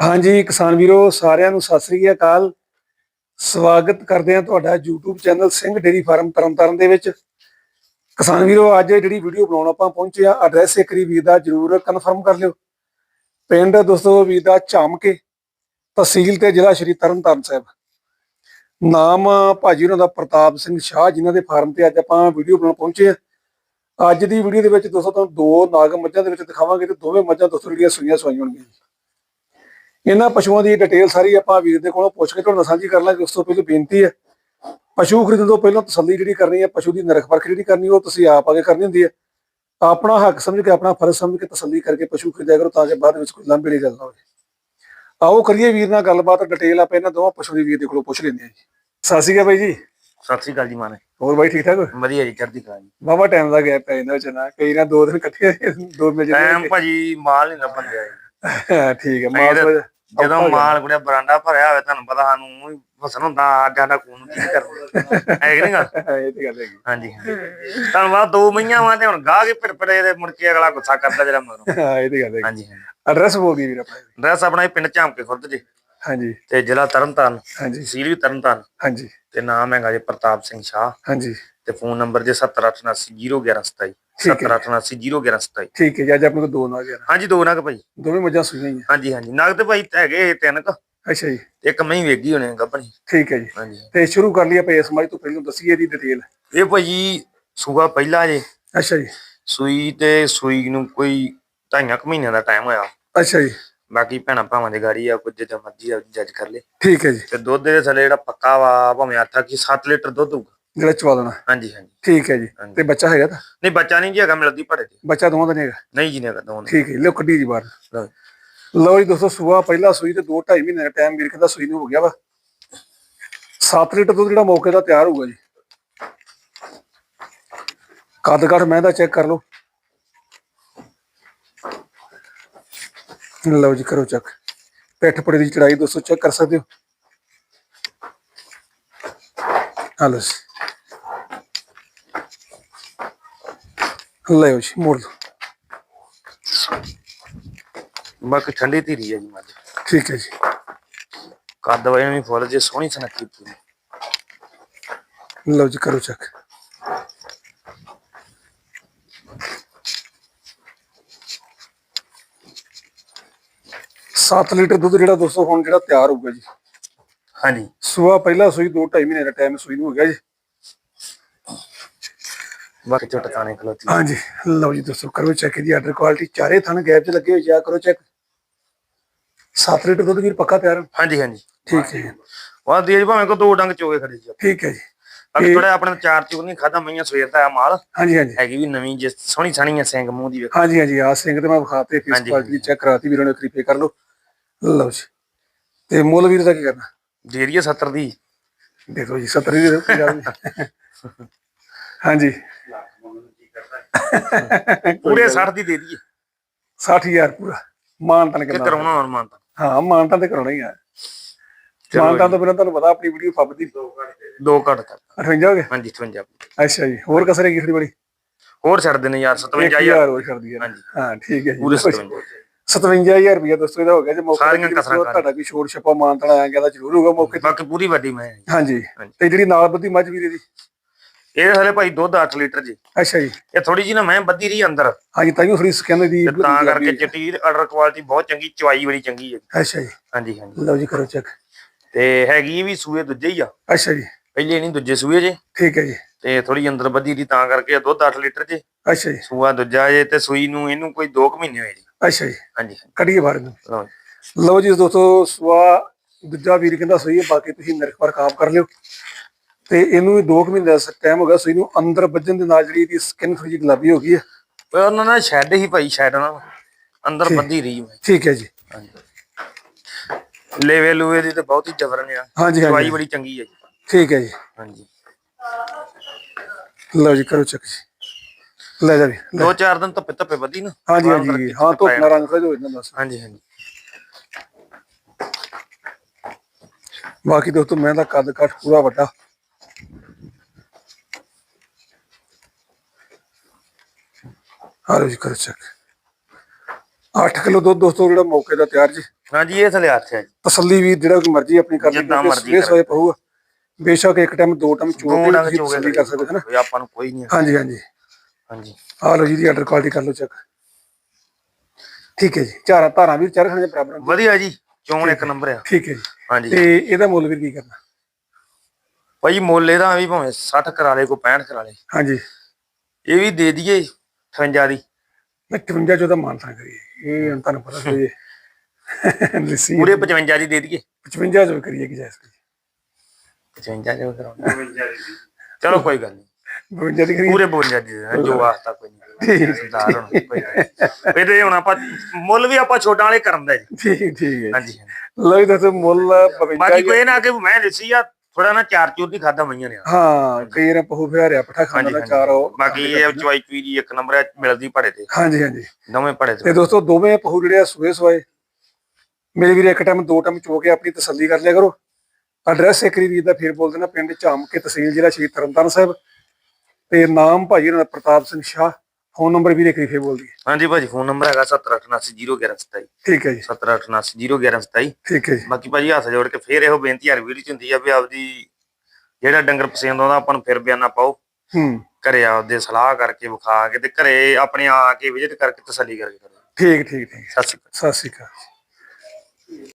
ਹਾਂਜੀ, ਕਿਸਾਨ ਵੀਰੋ, ਸਾਰਿਆਂ ਨੂੰ ਸਤਿ ਸ੍ਰੀ ਅਕਾਲ। ਸਵਾਗਤ ਕਰਦੇ ਹਾਂ ਤੁਹਾਡਾ YouTube channel Singh dairy farm Tarn Taran ਦੇ ਵਿੱਚ। ਕਿਸਾਨ ਵੀਰੋ, ਅੱਜ ਜਿਹੜੀ ਵੀਡੀਓ ਬਣਾਉਣ ਆਪਾਂ ਪਹੁੰਚੇ ਆ ਐਡਰੈਸ ਇੱਕ ਵਾਰੀ ਵੀਰ ਦਾ ਜਰੂਰ ਕਨਫਰਮ ਕਰ ਲਿਓ। ਪਿੰਡ ਦੋਸਤੋ, ਵੀਰ ਦਾ ਝਾਮਕੇ, ਤਹਿਸੀਲ ਤੇ ਜ਼ਿਲ੍ਹਾ ਸ਼੍ਰੀ ਤਰਨਤਾਰਨ ਸਾਹਿਬ। ਨਾਮ ਭਾਜੀ ਉਹਨਾਂ ਦਾ ਪ੍ਰਤਾਪ ਸਿੰਘ ਸ਼ਾਹ, ਜਿਨ੍ਹਾਂ ਦੇ ਫਾਰਮ ਤੇ ਅੱਜ ਆਪਾਂ ਵੀਡੀਓ ਬਣਾਉਣ ਪਹੁੰਚੇ ਆ ਅੱਜ ਦੀ ਵੀਡੀਓ ਦੇ ਵਿੱਚ ਦੋਸਤੋ, ਤੁਹਾਨੂੰ ਦੋ ਨਾਗ ਮੱਝਾਂ ਦੇ ਵਿੱਚ ਦਿਖਾਵਾਂਗੇ ਤੇ ਦੋਵੇਂ ਮੱਝਾਂ ਦੋਸਤੋ ਜਿਹੜੀਆਂ ਸੂਈਆਂ ਸਵਾਈਆਂ ਹੋਣਗੀਆਂ। ਇਹਨਾਂ ਪਸ਼ੂਆਂ ਦੀ ਡਿਟੇਲ ਸਾਰੀ ਆਪਾਂ ਵੀਰ ਦੇ ਕੋਲੋਂ ਪੁੱਛ ਕੇ ਤੁਹਾਨੂੰ ਸਾਂਝੀ ਕਰ ਲਾਂਗੇ ਉਸ ਤੋਂ ਪਹਿਲਾਂ ਬੇਨਤੀ ਹੈ ਪਸ਼ੂ ਖਰੀਦਣ ਤੋਂ ਪਹਿਲਾਂ ਤਸੱਲੀ ਜਿਹੜੀ ਕਰਨੀ ਹੈ ਪਸ਼ੂ ਦੀ ਨਰਖ ਪਰਖ ਜਿਹੜੀ ਕਰਨੀ ਉਹ ਤੁਸੀਂ ਆਪ ਆਗੇ ਕਰਨੀ ਹੁੰਦੀ ਹੈ। ਆਪਣਾ ਹੱਕ ਸਮਝ ਕੇ ਆਪਣਾ ਫਰਜ਼ ਸਮਝ ਕੇ ਤਸੱਲੀ ਕਰਕੇ ਪਸ਼ੂ ਖਰੀਦਿਆ ਕਰੋ ਤਾਂ ਕਿ ਬਾਅਦ ਵਿੱਚ ਕੋਈ ਲੰਬੀ ਗੱਲ ਨਾ ਹੋਵੇ। ਆਓ ਕਰੀਏ ਵੀਰ ਨਾਲ ਗੱਲਬਾਤ ਡਿਟੇਲ ਆਪਾਂ ਇਹਨਾਂ ਦੋਵਾਂ ਪਸ਼ੂ ਦੀ ਵੀਰ ਦੇ ਕੋਲੋਂ ਪੁੱਛ ਲੈਂਦੇ ਹਾਂ ਜੀ। ਸਤਿ ਸ਼੍ਰੀ ਅਕਾਲ ਬਾਈ ਜੀ। ਸਤਿ ਸ੍ਰੀ ਅਕਾਲ ਜੀ ਮਾਨੇ। ਹੋਰ ਬਾਈ ਠੀਕ ਠਾਕ ਵਧੀਆ ਜੀ ਚੜ੍ਹਦੀ ਕਲਾ ਜੀ। ਵਾਵਾ ਟਾਈਮ ਦਾ ਗੈਪ ਪੈ ਜਾਂਦਾ ਵਿੱਚ ਨਾ ਕਈ ਨਾ ਦੋ ਦਿਨ ਇਕੱਠੇ ਦੋ ਮਿਲ ਟਾਈਮ ਜਾਂਦੇ ਭਾਜੀ ਮਾਲ ਨਹੀਂ ਲੱਭਣ ਜੀ। ਠੀਕ ਹੈ ਵਜਾ- ਜਦੋਂ ਮਾਲ ਕੁੜਿਆ ਬਰਾਂਡਾ ਭਰਿਆ ਹੋਵੇ ਤੁਹਾਨੂੰ ਪਤਾ ਸਾਨੂੰ ਫਸਣ ਹੁੰਦਾ ਸਾਡਾ ਖੂਨ ਕੀ ਕਰਦਾ ਹੈ ਕਿ ਨਹੀਂ ਗੱਲ? ਇਹ ਤੇ ਗੱਲ ਹੈਗੀ। ਹਾਂਜੀ ਤੁਹਾਨੂੰ ਬਾਅਦ ਦੋ ਮਈਆਂ ਵਾਂ ਤੇ ਹੁਣ ਗਾਹ ਕੇ ਪਿਰਪੜੇ ਦੇ ਮੁੜ ਕੇ ਅਗਲਾ ਗੁੱਸਾ ਕਰਦਾ ਜਿਹੜਾ ਮਗਰੋਂ। ਹਾਂ ਇਹ ਤੇ ਗੱਲ ਹੈਗੀ। ਹਾਂਜੀ ਐਡਰੈਸ ਬੋਲ ਦੀ ਵੀਰ ਆਪਣਾ। ਡਰੈਸ ਆਪਣਾ ਪਿੰਡ ਝਾਮਕੇ ਖੁਰਦ ਜੀ। ਹਾਂਜੀ। ਤੇ ਜ਼ਿਲ੍ਹਾ ਤਰਨਤਾਰਨ। ਹਾਂਜੀ। ਤਹਿਸੀਲ ਵੀ ਤਰਨਤਾਰਨ। ਹਾਂਜੀ। ਤੇ ਨਾਮ ਹੈਗਾ ਜੀ ਪ੍ਰਤਾਪ ਸਿੰਘ ਸ਼ਾਹ। ਹਾਂਜੀ। ਤੇ ਫੋਨ ਨੰਬਰ ਜੇ 7878011127 ਠੀਕ ਹੈ। 7878011127 ਠੀਕ ਹੈ ਜੀ ਅੱਜ ਆਪਣੇ ਕੋਲ ਦੋ ਨਾਗ ਹਨ ਹਾਂਜੀ ਦੋ ਨਗ ਭਾਈ। ਦੋਵੇਂ ਮੱਝਾਂ ਸੂਈਆਂ ਹੀ ਆ ਹਾਂਜੀ ਹਾਂਜੀ। ਨਗ ਤੇ ਭਾਈ ਹੈਗੇ ਤਿੰਨ ਕ। ਅੱਛਾ ਜੀ। ਇੱਕ ਮੈਂ ਹੀ ਵੇਗੀ ਹੋਣੇ ਗੱਭਣੀ ਠੀਕ ਹੈ ਜੀ। ਹਾਂਜੀ। ਤੇ ਸ਼ੁਰੂ ਕਰ ਲਈ ਆਪਾਂ ਇਸ ਮੱਝ ਤੋਂ ਪਹਿਲਾਂ ਦੱਸੀਏ ਇਹਦੀ ਡਿਟੇਲ ਇਹ ਭਾਜੀ ਸੂਆ ਪਹਿਲਾ ਜੇ। ਅੱਛਾ ਜੀ। ਸੂਈ ਤੇ ਸੂਈ ਨੂੰ ਕੋਈ ਢਾਈਆਂ ਕੁ ਮਹੀਨਿਆਂ ਦਾ ਟਾਈਮ ਹੋਇਆ। ਅੱਛਾ ਜੀ। ਬਾਕੀ ਭੈਣਾਂ ਭਾਵਾਂ ਦੀ ਗਾੜੀ ਆ ਕੁਝ ਜਿੱਦਾਂ ਮਰਜ਼ੀ ਆ ਜੱਜ ਕਰ ਲੇ। ਠੀਕ ਹੈ ਜੀ। ਤੇ ਦੁੱਧ ਦੇ ਥੱਲੇ ਜਿਹੜਾ ਪੱਕਾ ਵਾ ਭਾਵੇਂ ਆਟਾ ਕੀ 7 ਲੀਟਰ ਦੁੱਧ ਹੋਊਗਾ। ਜਿਹੜਾ ਚਵਾ ਦੇਣਾ। ਹਾਂਜੀ ਹਾਂਜੀ। ਠੀਕ ਹੈ ਜੀ। ਤੇ ਬੱਚਾ ਹੈਗਾ ਤਾਂ? ਨਹੀਂ ਬੱਚਾ ਨਹੀਂ ਜੀ ਹੈਗਾ ਮਿਲਦੀ ਭੜੇ ਤੇ। ਬੱਚਾ ਦੋਵਾਂ ਦਾ ਨਹੀਂ ਹੈਗਾ? ਨਹੀਂ ਜੀ ਨੇ ਹੈਗਾ ਦੋਨ ਠੀਕ ਹੈ ਲਿਓ ਕੱਢੀ ਜੀ ਬਾਹਰ। ਲਓ ਜੀ। ਦੋਸਤੋ ਸੂਆ ਪਹਿਲਾ ਸੂਈ ਤੇ 2 2.5 ਮਹੀਨੇ ਦਾ ਟਾਈਮ ਵੀਰ ਕਹਿੰਦਾ ਸੂਈ ਨੂੰ ਹੋ ਗਿਆ ਵਾ। 7 ਲੀਟਰ ਦੁੱਧ ਜਿਹੜਾ ਮੌਕੇ ਦਾ ਤਿਆਰ ਹੋਊਗਾ ਜੀ। ਕੱਦ ਕੱਟ ਮੈਂ ਦਾ ਚੈੱਕ ਕਰ ਲਓ। ਲਓ ਜੀ ਕਰੋ ਚੈੱਕ ਪਿੱਠ ਪੜੇ ਦੀ ਚੜਾਈ ਦੋਸਤੋ ਚੈੱਕ ਕਰ ਸਕਦੇ ਹੋ? ਹਲੋ ਜੀ ਲਓ ਜੀ ਮੋੜ ਲਓ ਬਾਕੀ ਠੰਡੀ ਧੀਰੀ ਆ ਜੀ ਮੱਝ ਠੀਕ ਹੈ ਜੀ ਕੱਦ ਵਾਈ ਵੀ ਫੁੱਲ ਜੇ ਸੋਹਣੀ ਸੁਨੱਖੀ ਪੂਰੀ ਲਓ ਜੀ ਕਰੋ ਚੈੱਕ ਸੱਤ ਲੀਟਰ ਦੁੱਧ ਜਿਹੜਾ ਦੋਸਤੋ ਹੁਣ ਜਿਹੜਾ ਤਿਆਰ ਹੋਊਗਾ ਜੀ ਹਾਂਜੀ ਸੂਆ ਪਹਿਲਾ ਸੂਈ 2.5 ਮਹੀਨੇ ਦਾ ਟਾਈਮ ਸੂਈ ਨੂੰ ਹੋ ਗਿਆ ਜੀ ਬਾਕੀ ਝੋਟ ਤਾਣੇ ਖਲੋਤੀ। ਹਾਂਜੀ ਲਓ ਜੀ ਦੋਸਤੋ ਕਰੋ ਚੈੱਕ ਦੀ ਆਰਡਰ ਕੁਆਲਿਟੀ ਚਾਰੇ ਥਣ ਗੈਪ 'ਚ ਲੱਗੇ ਹੋਏ ਜਾ ਕਰੋ ਚੈੱਕ 7 ਲੀਟਰ ਦੁੱਧ ਵੀਰ ਪੱਕਾ ਤਿਆਰ। ਹਾਂਜੀ ਹਾਂਜੀ। ਠੀਕ ਹੈ ਜੀ। ਵਾਹ ਦੀ ਜੀ ਭਾਵੇਂ ਕੋ ਦੋ ਡੰਗ ਚੋਗੇ ਖੜੇ ਜੀ। ਠੀਕ ਹੈ ਜੀ। ਬਾਕੀ ਥੋੜਾ ਆਪਣੇ ਚਾਰ ਚੂਰ ਨਹੀਂ ਖਾਦਾ ਮਈਆਂ ਸਵੇਰ ਦਾ ਮਾਲ। ਹਾਂਜੀ ਹਾਂਜੀ। ਹੈਗੀ ਵੀ ਨਵੀਂ ਜੇ ਸੋਹਣੀ ਸਾਣੀ ਆ ਸਿੰਘ ਮੂੰਹ ਦੀ ਵੇਖੋ। ਹਾਂਜੀ ਹਾਂਜੀ ਆ ਸਿੰਘ ਤੇ ਮੈਂ ਵਿਖਾਤੇ ਫੀਸ ਕੁਆਲਿਟੀ ਚੈੱਕ ਕਰਾਤੀ ਵੀਰਾਂ ਨੇ ਕਰੀਪੇ ਕਰ ਲਓ। ਲਓ ਜੀ। ਤੇ ਮੁੱਲ ਵੀਰ ਦਾ ਕੀ ਕਰਨਾ? ਰਹੀ 70 ਦੀ। ਦੇ ਦਿਓ ਜੀ 70 ਦੇ ਦਿਓ ਦੀ। ਹਾਂਜੀ। ਪੂਰੇ 60 ਦੀ ਦੇ ਦਈਏ। 60000 ਪੂਰਾ। ਮਾਨਤਨ ਕਿ ਕਿੰਨਾ ਕਰਾਉਣਾ ਹੋਰ ਮਾਨਤਾ ਹਾਂ ਮਾਨਤਨ ਤੇ ਕਰਾਉਣਾ ਹੀ ਆ। ਮਾਨਤਨ ਤੋਂ ਬਿਨਾਂ ਤੁਹਾਨੂੰ ਪਤਾ ਆਪਣੀ ਵੀਡੀਓ ਫੱਬਦੀ ਦੋ। ਘੱਟ ਕਰ 58 ਹੋ ਗਏ ਹਾਂਜੀ 58 ਅੱਛਾ ਜੀ। ਹੋਰ ਕਸਰ ਹੈਗੀ ਥੋੜੀ ਬੜੀ ਹੋਰ ਛੱਡ ਦੇਣੇ ਯਾਰ 57000 1000 ਹੋਰ ਛੱਡ ਦਈਏ। ਹਾਂਜੀ। ਹਾਂ ਠੀਕ ਹੈ ਜੀ। ਪੂਰੇ 57 57000 ਰੁਪਏ ਦੋਸਤੋ ਇਹਦਾ ਹੋ ਗਿਆ। ਜੇ ਮੌਕੇ ਸਾਰੀਆਂ ਤੇ ਕਸਰਾਂ। ਤੁਹਾਡਾ ਕੋਈ ਛੋੜ ਛਪਾ ਮਾਨਤਨ ਆਇਆ ਗਿਆ ਤਾਂ ਜ਼ਰੂਰ ਹੋਊਗਾ ਮੌਕੇ ਤੇ। ਬਾਕੀ ਪੂਰੀ ਵੱਡੀ ਮੈਂ। ਹਾਂਜੀ। ਤੇ ਜਿਹੜੀ ਨਾਲ ਬੱਦੀ ਮੱਝ ਵੀਰੇ ਦੀ? ਇਹ ਹਲੇ ਭਾਈ ਦੁੱਧ 8 ਲੀਟਰ ਜੀ। ਅੱਛਾ ਜੀ। ਇਹ ਥੋੜੀ ਜੀ ਨਾ ਮੈਂ ਬੱਦੀ ਰਹੀ ਅੰਦਰ। ਹਾਂਜੀ ਤਾਈਓ ਥੋੜੀ ਕਹਿੰਦੇ ਦੀ ਤੇ ਤਾਂ ਕਰਕੇ ਚਿੱਟੀ ਆਰਡਰ ਕੁਆਲਿਟੀ ਬਹੁਤ ਚੰਗੀ ਚਵਾਈ ਬੜੀ ਚੰਗੀ ਹੈ ਅੱਛਾ ਜੀ। ਹਾਂਜੀ ਹਾਂਜੀ। ਲਓ ਜੀ ਕਰੋ ਚੈੱਕ ਤੇ ਹੈਗੀ ਵੀ ਸੂਏ ਦੂਜੇ ਹੀ ਆ। ਅੱਛਾ ਜੀ। ਪਹਿਲੇ ਨਹੀਂ ਦੂਜੇ ਸੂਏ ਜੇ। ਠੀਕ ਹੈ ਜੀ। ਤੇ ਥੋੜੀ ਅੰਦਰ ਬੱਦੀ ਦੀ ਤਾਂ ਕਰਕੇ ਦੁੱਧ 8 ਲੀਟਰ ਜੇ। ਅੱਛਾ ਜੀ। ਸੂਆ ਦੂਜਾ ਜੇ ਤੇ ਸੂਈ ਨੂੰ ਇਹਨੂੰ ਕੋਈ 2 ਮਹੀਨੇ ਹੋਏ ਜੀ। ਅੱਛਾ ਜੀ। ਹਾਂਜੀ। ਕੱਢੀਏ ਬਾਹਰ ਨੂੰ ਲਓ ਜੀ। ਲਓ ਜੀ ਦੋਸਤੋ ਸਵਾ ਦੂਜਾ ਵੀਰ ਕਹਿੰਦਾ ਸਹੀ ਹੈ ਬਾਕੀ ਤੁਸੀਂ ਨਰਕ ਪਰ ਕਾਮ ਕਰ ਲਿਓ। ਤੇ ਇਹਨੂੰ 2 ਮਹੀਨੇ ਦਾ ਟਾਈਮ ਹੋ ਗਿਆ ਸੂਈ ਨੂੰ ਅੰਦਰ ਵੱਜਣ ਦੇ ਨਾਲ ਜਿਹੜੀ ਇਹਦੀ ਸਕਿਨ ਥੋੜੀ ਜਿਹੀ ਗੁਲਾਬੀ ਹੋ ਗਈ ਹੈ। ਓਏ ਉਹਨਾਂ ਨਾਲ ਸ਼ੈੱਡ ਹੀ ਭਾਈ ਸ਼ੈੱਡ ਨਾਲ। ਅੰਦਰ ਬੱਦੀ ਰਹੀ ਮੈਂ। ਠੀਕ ਹੈ ਜੀ। ਹਾਂਜੀ। ਲੇਵੇ ਲੂਵੇ ਦੀ ਤੇ ਬਹੁਤ ਹੀ ਜਬਰਨ ਆ। ਹਾਂਜੀ ਹਾਂਜੀ। ਬੜੀ ਚੰਗੀ ਹੈ ਜੀ। ਠੀਕ ਹੈ ਜੀ। ਹਾਂਜੀ। ਲਓ ਜੀ ਕਰੋ ਚੈੱਕ ਜੀ। ਲੈ ਜਾ ਵੀ। ਦੋ ਚਾਰ ਦਿਨ ਧੁੱਪੇ ਧੁੱਪੇ ਬੱਦੀ ਨਾ। ਹਾਂਜੀ ਹਾਂਜੀ। ਹਾਂ ਧੁੱਪ ਨਾਲ ਰੰਗ ਖੋਜ ਹੋ ਜਾਂਦਾ ਬਸ। ਹਾਂਜੀ ਹਾਂਜੀ। ਬਾਕੀ ਦੋਸਤੋ ਮੈਂ ਦਾ ਕੱਦ ਕੱਟ ਪੂਰਾ ਵੱਡਾ। ਆ ਲਓ ਜੀ ਕਰੋ ਚੈੱਕ। 8 ਕਿਲੋ ਦੁੱਧ ਦੋਸਤੋ ਜਿਹੜਾ ਮੌਕੇ ਦਾ ਤਿਆਰ ਜੀ। ਹਾਂਜੀ ਇਹ ਥਲੇ ਹੱਥ ਹੈ ਜੀ। ਤਸੱਲੀ ਵੀ ਜਿਹੜਾ ਕੋਈ ਮਰਜ਼ੀ ਆਪਣੀ ਕਰ ਲਈ ਜਿੱਦਾਂ ਮਰਜ਼ੀ ਸਵੇਰੇ ਪਊਗਾ। ਬੇਸ਼ੱਕ ਇੱਕ ਟਾਈਮ ਦੋ ਟਾਈਮ ਚੋ ਦੋ ਚੋਗੇ ਤਸੱਲੀ ਕਰ ਸਕਦੇ ਹੋ ਨਾ? ਕੋਈ ਆਪਾਂ ਨੂੰ ਕੋਈ ਨਹੀਂ। ਹਾਂਜੀ ਹਾਂਜੀ। ਹਾਂਜੀ। ਆ ਲਓ ਜੀ ਦੀ ਆਰਡਰ ਕੁਆਲਿਟੀ ਕਰ ਲਓ ਚੈੱਕ। ਠੀਕ ਹੈ ਜੀ। ਚਾਰਾਂ ਧਾਰਾਂ ਵੀ ਚਾਰ ਖਾਣੇ ਬਰਾਬਰ ਹਨ। ਵਧੀਆ ਜੀ ਚੋਣ ਇੱਕ ਨੰਬਰ ਆ। ਠੀਕ ਹੈ ਜੀ। ਹਾਂਜੀ। ਤੇ ਇਹਦਾ ਮੁੱਲ ਵੀ ਕੀ ਕਰਨਾ? ਭਾਈ ਮੁੱਲ ਇਹਦਾ ਵੀ ਭਾਵੇਂ 60 ਕਰਾ ਲੇ ਕੋ 65 ਕਰਾ ਲੇ ਹਾਂਜੀ। ਇਹ ਵੀ ਦੇ ਦਈਏ। 58 ਦੀ। ਮੈਂ 53 ਚੋਂ ਤਾਂ ਮਾਨਸਾ ਕਰੀਏ। ਇਹ ਹੁਣ ਤੁਹਾਨੂੰ ਪਤਾ ਸੀ ਲੱਸੀ ਪੂਰੇ 55 ਦੀ ਦੇ ਦਈਏ। 55 ਚੋਂ ਕਰੀਏ ਕਿ ਜਾਇਜ਼ 55 ਦੇ ਕਰਾਉਣਾ ਚਲੋ ਕੋਈ ਗੱਲ ਨਹੀਂ। 52 ਦੀ ਕਰੀਏ। ਪੂਰੇ 52 ਦੀ ਜੋ ਵਾਸਤਾ ਕੋਈ ਨਹੀਂ। ਸਰਦਾਰ ਹੁਣ। ਕੋਈ ਗੱਲ ਨੀ। ਫਿਰ ਇਹ ਹੁਣ ਆਪਾਂ ਮੁੱਲ ਵੀ ਆਪਾਂ ਛੋਟਾਂ ਵਾਲੇ ਕਰਨ ਦਾ ਜੀ। ਠੀਕ ਠੀਕ ਹੈ ਹਾਂਜੀ ਲਓ ਜੀ ਦੱਸੋ ਮੁੱਲ 52 ਬਾਕੀ ਕੋਈ ਨਾ ਕਿ ਮੈਂ ਦੱਸੀ ਆ ਥੋੜਾ ਨਾ ਚਾਰ ਚੂਰ ਦੀ ਖਾਦਾ ਮਈਆਂ ਨੇ ਹਾਂ ਵਾਰ ਪਹੂ ਫਿਆਰਿਆ ਪਠਾ ਖਾਣਾ ਦਾ ਚਾਰ ਉਹ ਬਾਕੀ ਇਹ ਚਵਾਈ ਚੂਈ ਦੀ ਇੱਕ ਨੰਬਰ ਮਿਲਦੀ ਭੜੇ ਤੇ। ਹਾਂਜੀ ਹਾਂਜੀ। ਦੋਵੇਂ ਭੜੇ ਤੇ। ਦੋਸਤੋ ਦੋਵੇਂ ਪਹੂ ਜਿਹੜੇ ਆ ਸੂਏ ਸਵਾਏ। ਮੇਰੇ ਵੀਰੇ ਇੱਕ ਟਾਈਮ ਦੋ ਟਾਈਮ ਚੋ ਕੇ ਆਪਣੀ ਤਸੱਲੀ ਕਰ ਲਿਆ ਕਰੋ। ਐਡਰੈਸ ਇੱਕ ਵੀਰ ਦਾ ਫੇਰ ਬੋਲ ਦੇਣਾ ਪਿੰਡ ਝਾਮ ਕੇ ਤਹਿਸੀਲ ਜ਼ਿਲ੍ਹਾ ਸ਼੍ਰੀ ਤਰਨਤਾਰਨ ਸਾਹਿਬ। ਤੇ ਨਾਮ ਦਾ ਪ੍ਰਤਾਪ ਸਿੰਘ ਸ਼ਾਹ। ਫੋਨ ਨੰਬਰ ਵੀਰੇ ਇੱਕ ਵਾਰੀ ਫੇਰ ਬੋਲ ਦਈਏ ਹਾਂਜੀ ਭਾਜੀ ਫੋਨ ਨੰਬਰ ਹੈਗਾ 7889011127 ਠੀਕ ਹੈ ਜੀ। 7889011127 ਠੀਕ ਹੈ ਜੀ। ਬਾਕੀ ਭਾਜੀ ਹੱਥ ਜੋੜ ਕੇ ਫੇਰ ਇਹੋ ਬੇਨਤੀ ਹਰ ਵੀਡੀਓ ਚ ਹੁੰਦੀ ਆ ਵੀ ਆਪਦੀ ਜਿਹੜਾ ਡੰਗਰ ਪਸੰਦ ਆਉਂਦਾ ਆਪਾਂ ਨੂੰ ਫਿਰ ਬਿਆਨਾ ਪਾਓ। ਹੂੰ। ਘਰੇ ਆਪਦੇ ਸਲਾਹ ਕਰਕੇ ਵਿਖਾ ਕੇ ਤੇ ਘਰੇ ਆਪਣੇ ਆ ਕੇ ਵਿਜ਼ਿਟ ਕਰਕੇ ਤਸੱਲੀ ਕਰਕੇ ਕਰੋ। ਠੀਕ ਠੀਕ ਠੀਕ। ਸਤਿ ਸ਼੍ਰੀ ਅਕਾਲ। ਸਤਿ ਸ਼੍ਰੀ ਅਕਾਲ।